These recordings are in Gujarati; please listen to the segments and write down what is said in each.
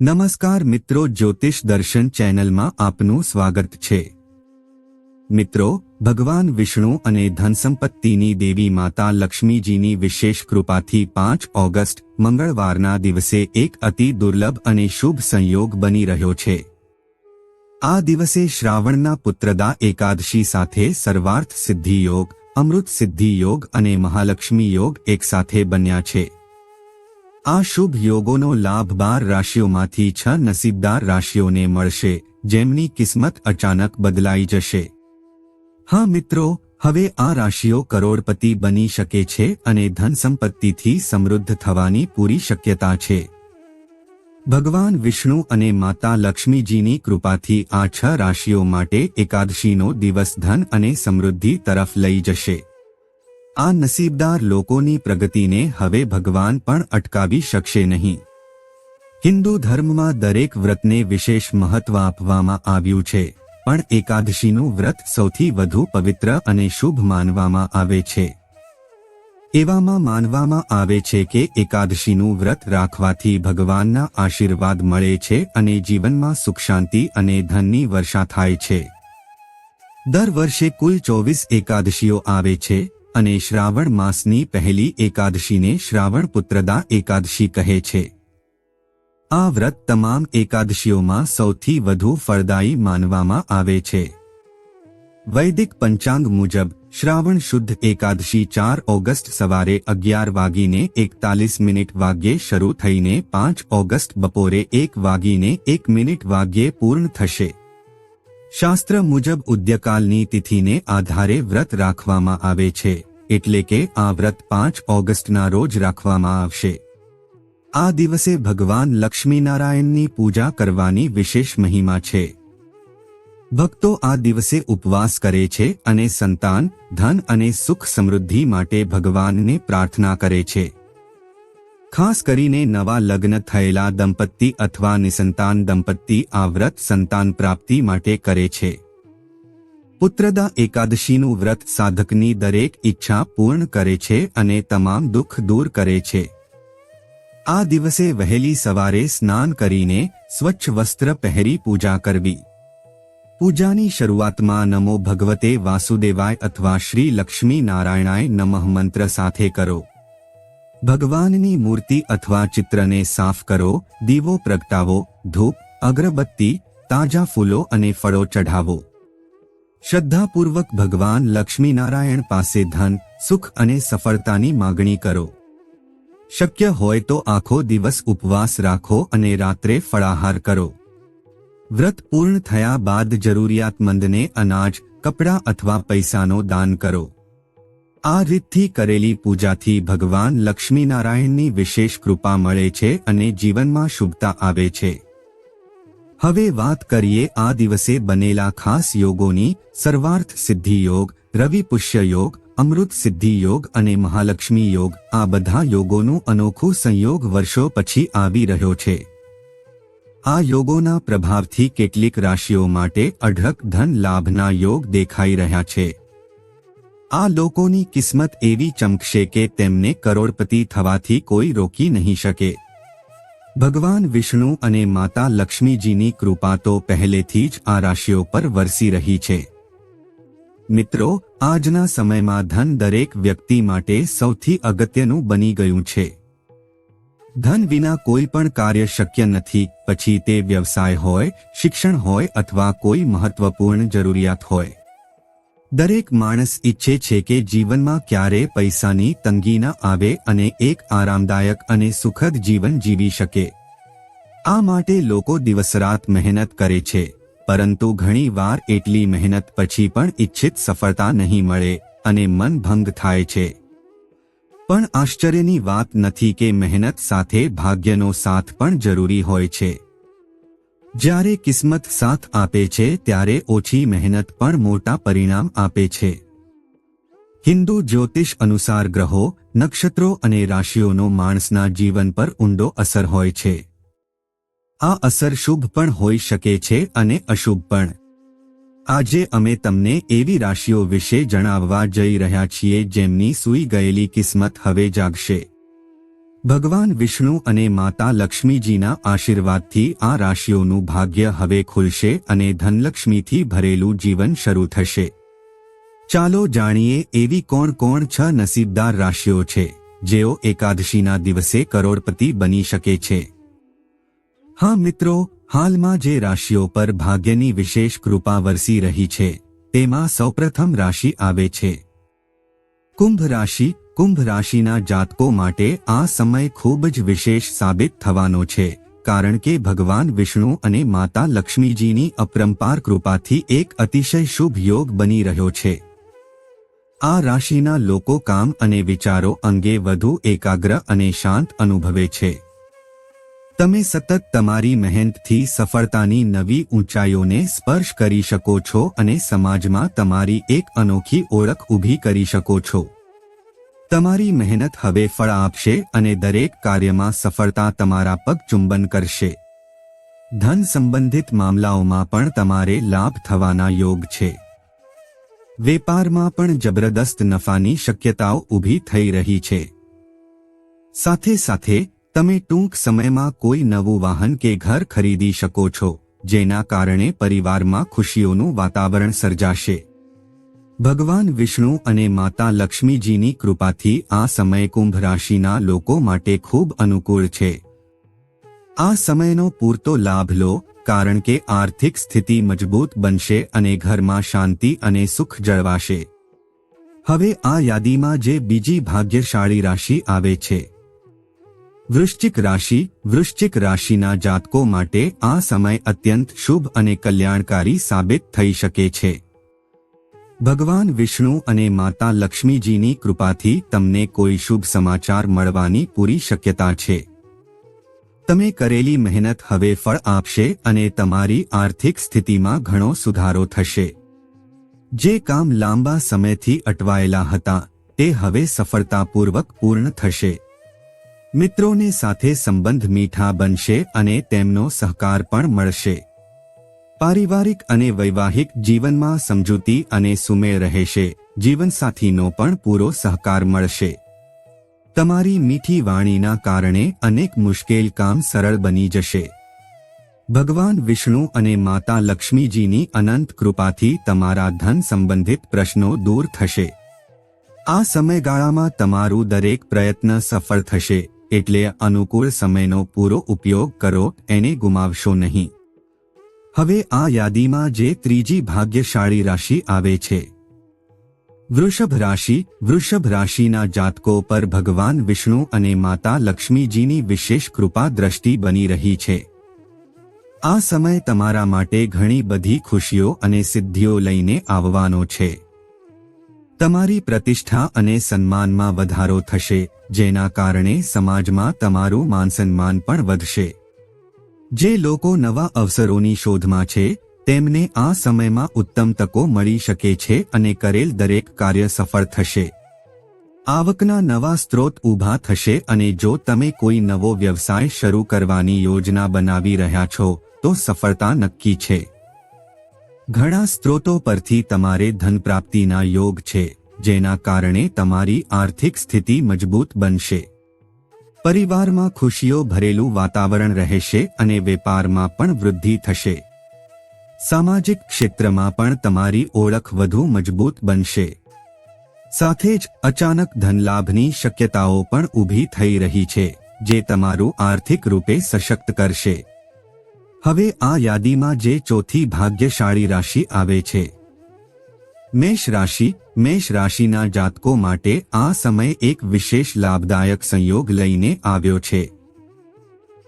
નમસ્કાર મિત્રો, જ્યોતિષ દર્શન ચેનલમાં આપનું સ્વાગત છે. મિત્રો, ભગવાન વિષ્ણુ અને ધનસંપત્તિની દેવી માતા લક્ષ્મીજીની વિશેષ કૃપાથી પાંચ ઓગસ્ટ, મંગળવારના દિવસે એક અતિ દુર્લભ અને શુભ સંયોગ બની રહ્યો છે. આ દિવસે શ્રાવણના પુત્રદા એકાદશી સાથે સર્વાર્થ સિદ્ધિ યોગ, અમૃત સિદ્ધિ યોગ અને મહાલક્ષ્મી યોગ એકસાથે બન્યા છે. આ શુભ યોગોનો લાભ બાર રાશિઓમાંથી છ નસીબદાર રાશિઓને મળશે, જેમની કિસ્મત અચાનક બદલાઈ જશે. હા મિત્રો, હવે આ રાશિઓ કરોડપતિ બની શકે છે અને ધન સંપત્તિથી સમૃદ્ધ થવાની પૂરી શક્યતા છે. ભગવાન વિષ્ણુ અને માતા લક્ષ્મીજીની કૃપાથી આ છ રાશિઓ માટે એકાદશીનો દિવસ ધન અને સમૃદ્ધિ તરફ લઈ જશે. આ નસીબદાર લોકોની પ્રગતિને હવે ભગવાન પણ અટકાવી શકશે નહીં. હિન્દુ ધર્મમાં દરેક વ્રતને વિશેષ મહત્વ આપવામાં આવ્યું છે, પણ એકાદશીનું વ્રત સૌથી વધુ પવિત્ર અને શુભ માનવામાં આવે છે. એવામાં માનવામાં આવે છે કે એકાદશીનું વ્રત રાખવાથી ભગવાનના આશીર્વાદ મળે છે અને જીવનમાં સુખ શાંતિ અને ધનની વર્ષા થાય છે. દર વર્ષે કુલ ચોવીસ એકાદશીઓ આવે છે અને શ્રાવણ માસની પહેલી એકાદશીને શ્રાવણ પુત્રદા એકાદશી કહે છે. આ વ્રત તમામ એકાદશીઓમાં સૌથી વધુ ફળદાયી માનવામાં આવે છે. વૈદિક પંચાંગ મુજબ, શ્રાવણ શુદ્ધ એકાદશી ચાર ઓગસ્ટ સવારે અગિયાર વાગીને એકતાલીસ મિનિટ વાગ્યે શરૂ થઈને પાંચ ઓગસ્ટ બપોરે એક વાગીને એક મિનિટ વાગ્યે પૂર્ણ થશે. શાસ્ત્ર મુજબ ઉદ્યકાલની તિથિને આધારે વ્રત રાખવામાં આવે છે, એટલે કે આ વ્રત પાંચ ઓગસ્ટના રોજ રાખવામાં આવશે. આ દિવસે ભગવાન લક્ષ્મીનારાયણની પૂજા કરવાની વિશેષ મહિમા છે. ભક્તો આ દિવસે ઉપવાસ કરે છે અને સંતાન, ધન અને સુખ સમૃદ્ધિ માટે ભગવાનને પ્રાર્થના કરે છે. ખાસ કરીને નવા લગ્ન થયેલા દંપતી અથવા નિસંતાન દંપતી આ વ્રત સંતાન પ્રાપ્તિ માટે કરે છે. પુત્રદા એકાદશીનું વ્રત સાધકની દરેક ઈચ્છા પૂર્ણ કરે છે અને તમામ દુઃખ દૂર કરે છે. આ દિવસે વહેલી સવારે સ્નાન કરીને સ્વચ્છ વસ્ત્ર પહેરી પૂજા કરવી. પૂજાની શરૂઆતમાં નમો ભગવતે વાસુદેવાય અથવા શ્રી લક્ષ્મી નારાયણાય નમઃ મંત્ર સાથે કરો. ભગવાનની મૂર્તિ અથવા ચિત્રને સાફ કરો, દીવો પ્રગટાવો, ધૂપ, અગરબત્તી, તાજા ફૂલો અને ફળો ચઢાવો. શ્રદ્ધાપૂર્વક ભગવાન લક્ષ્મીનારાયણ પાસે ધન, સુખ અને સફળતાની માગણી કરો. શક્ય હોય તો આખો દિવસ ઉપવાસ રાખો અને રાત્રે ફળાહાર કરો. વ્રત પૂર્ણ થયા બાદ જરૂરિયાતમંદને અનાજ, કપડાં અથવા પૈસાનો દાન કરો. આ રીતથી કરેલી પૂજાથી ભગવાન લક્ષ્મીનારાયણની વિશેષ કૃપા મળે છે અને જીવનમાં શુભતા આવે છે. હવે વાત કરીએ આ દિવસે બનેલા ખાસ યોગોની, સર્વાર્થ સિદ્ધિ યોગ, રવિ પુષ્ય યોગ, અમૃત સિદ્ધિ યોગ અને મહાલક્ષ્મી યોગ, આ બધા યોગોનું અનોખું સંયોગ વર્ષો પછી આવી રહ્યો છે. આ યોગોના પ્રભાવથી કેટલીક રાશિઓ માટે અઢળક ધન લાભના યોગ દેખાઈ રહ્યા છે. આ લોકોની કિસ્મત એવી ચમકશે કે તેમને કરોડપતિ થવાથી કોઈ રોકી નહીં શકે. ભગવાન વિષ્ણુ અને માતા લક્ષ્મીજીની કૃપા તો પહેલેથી જ આ રાશિઓ પર વરસી રહી છે. મિત્રો, આજના સમયમાં ધન દરેક વ્યક્તિ માટે સૌથી અગત્યનું બની ગયું છે. ધન વિના કોઈ પણ કાર્ય શક્ય નથી, પછી તે વ્યવસાય હોય, શિક્ષણ હોય અથવા કોઈ મહત્વપૂર્ણ જરૂરિયાત હોય. દરેક માણસ ઈચ્છે છે કે જીવનમાં ક્યારે પૈસાની તંગી ન આવે અને એક આરામદાયક અને સુખદ જીવન જીવી શકે. આ માટે લોકો દિવસરાત મહેનત કરે છે, પરંતુ ઘણી વાર એટલી મહેનત પછી પણ ઇચ્છિત સફળતા નહીં મળે અને મન ભંગ થાય છે. પણ આશ્ચર્યની વાત નથી કે મહેનત સાથે ભાગ્યનો સાથ પણ જરૂરી હોય છે. જ્યારે કિસ્મત સાથ આપે છે, ત્યારે ઓછી મહેનત પણ મોટા પરિણામ આપે છે. હિન્દુ જ્યોતિષ અનુસાર ગ્રહો, નક્ષત્રો અને રાશિઓનો માણસના જીવન પર ઊંડો અસર હોય છે. આ અસર શુભ પણ હોઈ શકે છે અને અશુભ પણ. આજે અમે તમને એવી રાશિઓ વિશે જણાવવા જઈ રહ્યા છીએ, જેમની સૂઈ ગયેલી કિસ્મત હવે જાગશે. ભગવાન વિષ્ણુ અને માતા લક્ષ્મીજીના આશીર્વાદથી આ રાશિઓનું ભાગ્ય હવે ખુલશે અને ધનલક્ષ્મીથી ભરેલું જીવન શરૂ થશે. ચાલો જાણીએ એવી કોણ કોણ છ નસીબદાર રાશિઓ છે, જેઓ એકાદશીના દિવસે કરોડપતિ બની શકે છે. હા મિત્રો, હાલમાં જે રાશિઓ પર ભાગ્યની વિશેષ કૃપા વરસી રહી છે, તેમાં સૌપ્રથમ રાશિ આવે છે. કુંભ રાશિ કુંભ રાશિના જાતકો માટે આ સમય ખૂબ જ વિશેષ સાબિત થવાનો છે, કારણ કે ભગવાન વિષ્ણુ અને માતા લક્ષ્મીજીની અપરંપાર કૃપાથી એક અતિશય શુભ યોગ બની રહ્યો છે. આ રાશિના લોકો કામ અને વિચારો અંગે વધુ એકાગ્ર અને શાંત અનુભવે છે. તમે સતત તમારી મહેનતથી સફળતાની નવી ઊંચાઈઓને સ્પર્શ કરી શકો છો અને સમાજમાં તમારી એક અનોખી ઓળખ ઊભી કરી શકો છો. તમારી મહેનત હવે ફળ આપશે અને દરેક કાર્યમાં સફળતા તમારા પગ ચુંબન કરશે. ધન સંબંધિત મામલાઓમાં પણ તમારે લાભ થવાના યોગ છે. વેપારમાં પણ જબરદસ્ત નફાની શક્યતાઓ ઊભી થઈ રહી છે. સાથે સાથે તમે ટૂંક સમયમાં કોઈ નવું વાહન કે ઘર ખરીદી શકો છો, જેના કારણે પરિવારમાં ખુશીઓનું વાતાવરણ સર્જાશે. ભગવાન વિષ્ણુ અને માતા લક્ષ્મીજીની કૃપાથી આ સમય કુંભ રાશિના લોકો માટે ખૂબ અનુકૂળ છે. આ સમયનો પૂરતો લાભ લો, કારણ કે આર્થિક સ્થિતિ મજબૂત બનશે અને ઘરમાં શાંતિ અને સુખ જળવાશે. હવે આ યાદીમાં જે બીજી ભાગ્યશાળી રાશિ આવે છે. વૃશ્ચિક રાશિ, વૃશ્ચિક રાશિના જાતકો માટે આ સમય અત્યંત શુભ અને કલ્યાણકારી સાબિત થઈ શકે છે. ભગવાન વિષ્ણુ અને માતા લક્ષ્મીજીની કૃપાથી તમને કોઈ શુભ સમાચાર મળવાની પૂરી શક્યતા છે. તમે કરેલી મહેનત હવે ફળ આપશે અને તમારી આર્થિક સ્થિતિમાં ઘણો સુધારો થશે. જે કામ લાંબા સમયથી અટવાયેલા હતા, તે હવે સફળતાપૂર્વક પૂર્ણ થશે. મિત્રોને સાથે સંબંધ મીઠા બનશે અને તેમનો સહકાર પણ મળશે. પારિવારિક અને વૈવાહિક જીવનમાં સમજૂતી અને સુમેળ રહેશે, જીવનસાથીનો પણ પૂરો સહકાર મળશે. તમારી મીઠી વાણીના કારણે અનેક મુશ્કેલ કામ સરળ બની જશે. ભગવાન વિષ્ણુ અને માતા લક્ષ્મીજીની અનંત કૃપાથી તમારા ધન સંબંધિત પ્રશ્નો દૂર થશે. આ સમયગાળામાં તમારું દરેક પ્રયત્ન સફળ થશે. એટલે અનુકૂળ સમયનો પૂરો ઉપયોગ કરો, એને ગુમાવશો નહીં. હવે આ યાદીમાં જે ત્રીજી ભાગ્યશાળી રાશિ આવે છે. વૃષભ રાશિ, વૃષભ રાશિના જાતકો પર ભગવાન વિષ્ણુ અને માતા લક્ષ્મીજીની વિશેષ કૃપા દ્રષ્ટિ બની રહી છે. આ સમય તમારા માટે ઘણી બધી ખુશીઓ અને સિદ્ધિઓ લઈને આવવાનો છે. તમારી પ્રતિષ્ઠા અને સન્માનમાં વધારો થશે, જેના કારણે સમાજમાં તમારું માનસન્માન પણ વધશે. જે લોકો નવા અવસરોની શોધમાં છે, તેમને આ સમયમાં ઉત્તમ તકો મળી શકે છે અને કરેલ દરેક કાર્ય સફળ થશે. આવકના નવા સ્ત્રોત ઊભા થશે અને જો તમે કોઈ નવો વ્યવસાય શરૂ કરવાની યોજના બનાવી રહ્યા છો, તો સફળતા નક્કી છે. ઘણા સ્ત્રોતો પરથી તમારે ધન પ્રાપ્તિના યોગ છે, જેના કારણે તમારી આર્થિક સ્થિતિ મજબૂત બનશે. પરિવારમાં ખુશીઓ ભરેલું વાતાવરણ રહેશે અને વેપારમાં પણ વૃદ્ધિ થશે. સામાજિક ક્ષેત્રમાં પણ તમારી ઓળખ વધુ મજબૂત બનશે. સાથે જ અચાનક ધનલાભની શક્યતાઓ પણ ઊભી થઈ રહી છે, જે તમારું આર્થિક રૂપે સશક્ત કરશે. હવે આ યાદીમાં જે ચોથી ભાગ્યશાળી રાશિ આવે છે. મેષ રાશિ, મેષ રાશિના જાતકો માટે આ સમય એક વિશેષ લાભદાયક સંયોગ લઈને આવ્યો છે.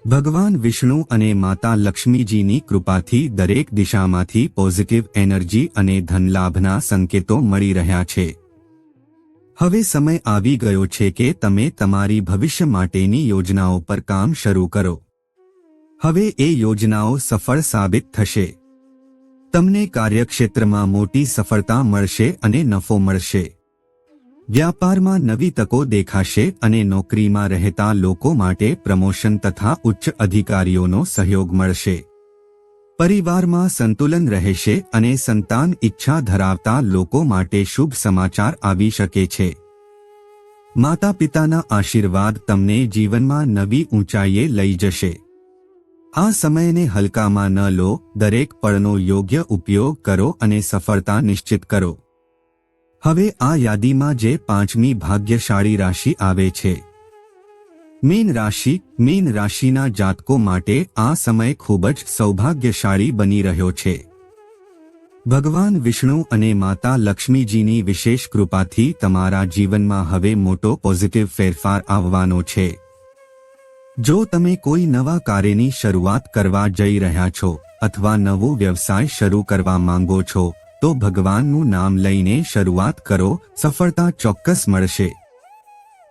ભગવાન વિષ્ણુ અને માતા લક્ષ્મીજીની કૃપાથી દરેક દિશામાંથી પોઝિટિવ એનર્જી અને ધનલાભના સંકેતો મળી રહ્યા છે. હવે સમય આવી ગયો છે કે તમે તમારી ભવિષ્ય માટેની યોજનાઓ પર કામ શરૂ કરો. હવે એ યોજનાઓ સફળ સાબિત થશે. તમને કાર્યક્ષેત્રમાં મોટી સફળતા મળશે અને નફો મળશે. વ્યાપારમાં નવી તકો દેખાશે અને નોકરીમાં રહેતા લોકો માટે પ્રમોશન તથા ઉચ્ચ અધિકારીઓનો સહયોગ મળશે. પરિવારમાં સંતુલન રહેશે અને સંતાન ઈચ્છા ધરાવતા લોકો માટે શુભ સમાચાર આવી શકે છે. માતા પિતાના આશીર્વાદ તમને જીવનમાં નવી ઊંચાઈએ લઈ જશે. આ સમયને હલકામાં ન લો, દરેક પળનો યોગ્ય ઉપયોગ કરો અને સફળતા નિશ્ચિત કરો. હવે આ યાદીમાં જે પાંચમી ભાગ્યશાળી રાશિ આવે છે. મીન રાશિ, મીન રાશિના જાતકો માટે આ સમય ખૂબ જ સૌભાગ્યશાળી બની રહ્યો છે. ભગવાન વિષ્ણુ અને માતા લક્ષ્મીજીની વિશેષ કૃપાથી તમારા જીવનમાં હવે મોટો પોઝિટિવ ફેરફાર આવવાનો છે. જો તમે કોઈ નવા કાર્યની શરૂઆત કરવા જઈ રહ્યા છો અથવા નવો વ્યવસાય શરૂ કરવા માંગો છો, તો ભગવાનનું નામ લઈને શરૂઆત કરો, સફળતા ચોક્કસ મળશે.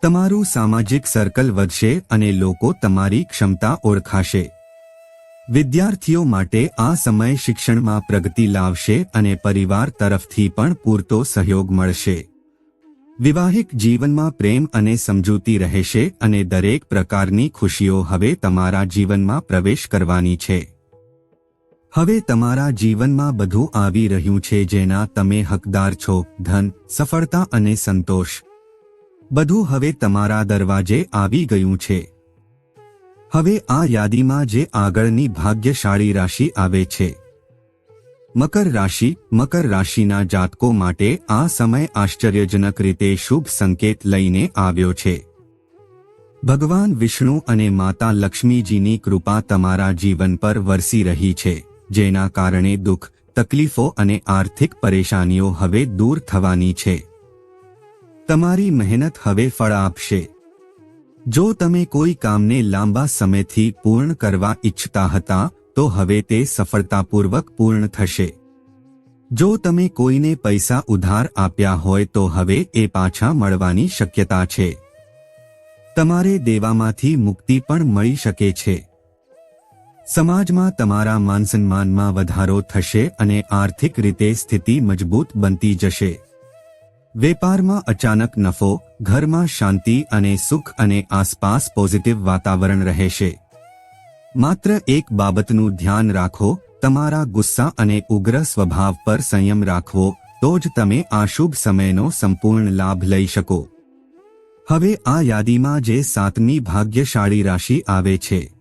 તમારું સામાજિક સર્કલ વધશે અને લોકો તમારી ક્ષમતા ઓળખાશે. વિદ્યાર્થીઓ માટે આ સમય શિક્ષણમાં પ્રગતિ લાવશે અને પરિવાર તરફથી પણ પૂરતો સહયોગ મળશે. વિવાહિક જીવનમાં પ્રેમ અને સમજૂતી રહેશે અને દરેક પ્રકારની ખુશીઓ હવે તમારા જીવનમાં પ્રવેશ કરવાની છે. હવે તમારા જીવનમાં બધું આવી રહ્યું છે જેના તમે હકદાર છો, ધન, સફળતા અને સંતોષ. બધું હવે તમારા દરવાજે આવી ગયું છે. હવે આ યાદીમાં જે આગળની ભાગ્યશાળી રાશિ આવે છે. મકર રાશિ, મકર રાશિના જાતકો માટે આ સમય આશ્ચર્યજનક રીતે શુભ સંકેત લઈને આવ્યો છે. ભગવાન વિષ્ણુ અને માતા લક્ષ્મીજીની કૃપા તમારા જીવન પર વરસી રહી છે, જેના કારણે દુઃખ, તકલીફો અને આર્થિક પરેશાનીઓ હવે દૂર થવાની છે. તમારી મહેનત હવે ફળ આપશે. જો તમે કોઈ કામને લાંબા સમયથી પૂર્ણ કરવા ઈચ્છતા હતા તો હવે તે સફળતાપૂર્વક પૂર્ણ થશે. જો તમે કોઈને પૈસા ઉધાર આપ્યા હોય તો હવે એ પાછા મળવાની શક્યતા છે. તમારે દેવામાંથી મુક્તિ પણ મળી શકે છે. સમાજમાં તમારા માનસન્માનમાં વધારો થશે અને આર્થિક રીતે સ્થિતિ મજબૂત બનતી જશે. વેપારમાં અચાનક નફો, ઘરમાં શાંતિ અને સુખ અને આસપાસ પોઝિટિવ વાતાવરણ રહેશે. માત્ર એક બાબતનું ધ્યાન રાખો, તમારા ગુસ્સા અને ઉગ્ર સ્વભાવ પર સંયમ રાખવો, તો જ તમે આ શુભ સમયનો સંપૂર્ણ લાભ લઈ શકો. હવે આ યાદીમાં જે સાતમી ભાગ્યશાળી રાશિ આવે છે.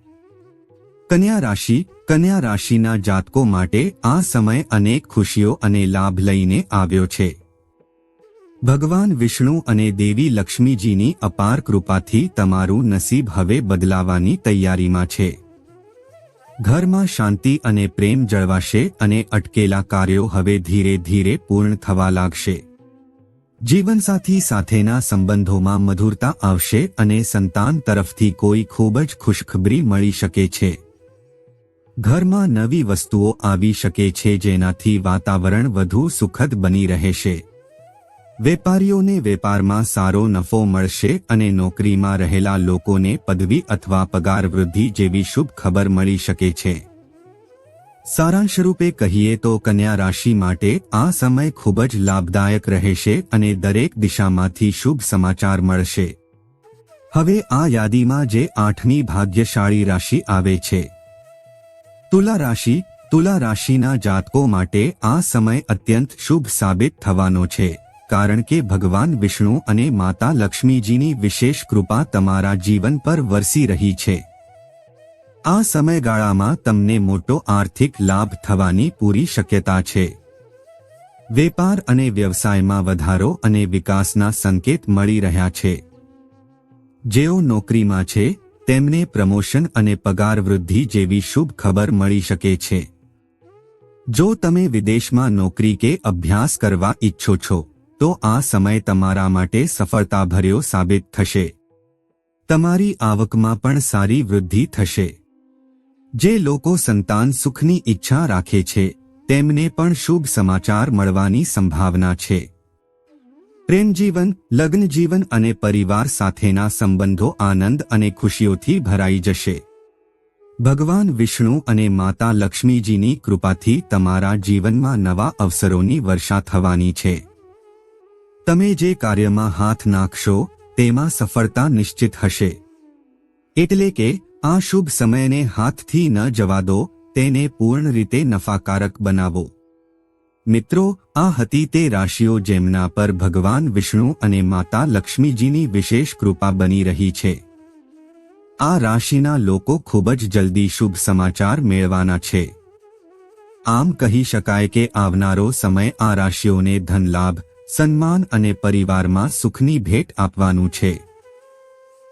કન્યા રાશિ, કન્યા રાશિના જાતકો માટે આ સમય અનેક ખુશીઓ અને લાભ લઈને આવ્યો છે. ભગવાન વિષ્ણુ અને દેવી લક્ષ્મીજીની અપાર કૃપાથી તમારું નસીબ હવે બદલાવાની તૈયારીમાં છે. ઘરમાં શાંતિ અને પ્રેમ જળવાશે અને અટકેલા કાર્યો હવે ધીરે ધીરે પૂર્ણ થવા લાગશે. જીવનસાથી સાથેના સંબંધોમાં મધુરતા આવશે અને સંતાન તરફથી કોઈ ખૂબ જ ખુશખબરી મળી શકે છે. ઘરમાં નવી વસ્તુઓ આવી શકે છે જેનાથી વાતાવરણ વધુ સુખદ બની રહેશે. વેપારીઓને વેપારમાં સારો નફો મળશે અને નોકરીમાં રહેલા લોકોને પદવી અથવા પગાર વૃદ્ધિ જેવી શુભ ખબર મળી શકે છે. સારાંશ રૂપે કહીએ તો કન્યા રાશિ માટે આ સમય ખૂબ જ લાભદાયક રહેશે અને દરેક દિશામાંથી શુભ સમાચાર મળશે. હવે આ યાદીમાં જે આઠમી ભાગ્યશાળી રાશિ આવે છે. તુલા રાશિ, તુલા રાશિના જાતકો માટે આ સમય અત્યંત શુભ સાબિત થવાનો છે. કારણ કે ભગવાન વિષ્ણુ અને માતા લક્ષ્મીજીની વિશેષ કૃપા તમારા જીવન પર વરસી રહી છે. આ સમયગાળામાં તમને મોટો આર્થિક લાભ થવાની પૂરી શક્યતા છે. વેપાર અને વ્યવસાયમાં વધારો અને વિકાસના સંકેત મળી રહ્યા છે. જેઓ નોકરીમાં છે, તેમને પ્રમોશન અને પગાર વૃદ્ધિ જેવી શુભ ખબર મળી શકે છે. જો તમે વિદેશમાં નોકરી કે અભ્યાસ કરવા ઈચ્છો છો તો આ સમય તમારા માટે સફળતાભર્યો સાબિત થશે. તમારી આવકમાં પણ સારી વૃદ્ધિ થશે. જે લોકો સંતાન સુખની ઈચ્છા રાખે છે, તેમને પણ શુભ સમાચાર મળવાની સંભાવના છે. પ્રેમજીવન, લગ્નજીવન અને પરિવાર સાથેના સંબંધો આનંદ અને ખુશીઓથી ભરાઈ જશે. ભગવાન વિષ્ણુ અને માતા લક્ષ્મીજીની કૃપાથી તમારા જીવનમાં નવા અવસરોની વર્ષા થવાની છે. તમે જે કાર્યમાં હાથ નાખશો, તેમાં સફળતા નિશ્ચિત હશે. એટલે કે, આ શુભ સમયને હાથથી ન જવા દો, તેને પૂર્ણ રીતે નફાકારક બનાવો. મિત્રો, આ હતી તે રાશિઓ જેમના પર ભગવાન વિષ્ણુ અને માતા લક્ષ્મીજીની વિશેષ કૃપા બની રહી છે. આ રાશિના લોકો ખૂબ જ જલ્દી શુભ સમાચાર મેળવાના છે. આમ કહી શકાય કે આવનારો સમય આ રાશિઓને ધનલાભ સન્માન અને પરિવારમાં સુખની ભેટ આપવાનું છે.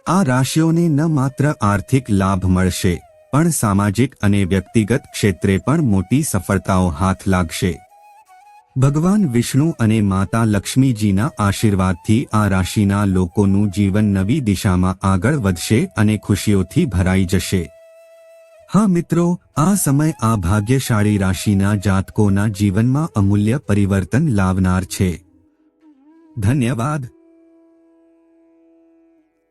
આ રાશિઓને ન માત્ર આર્થિક લાભ મળશે, પણ સામાજિક અને વ્યક્તિગત ક્ષેત્રે પણ મોટી સફળતાઓ હાથ લાગશે. ભગવાન વિષ્ણુ અને માતા લક્ષ્મીજીના આશીર્વાદથી આ રાશિના લોકોનું જીવન નવી દિશામાં આગળ વધશે અને ખુશીઓથી ભરાઈ જશે. હા મિત્રો, આ સમય આ ભાગ્યશાળી રાશિના જાતકોના જીવનમાં અમૂલ્ય પરિવર્તન લાવનાર છે. ધન્યવાદ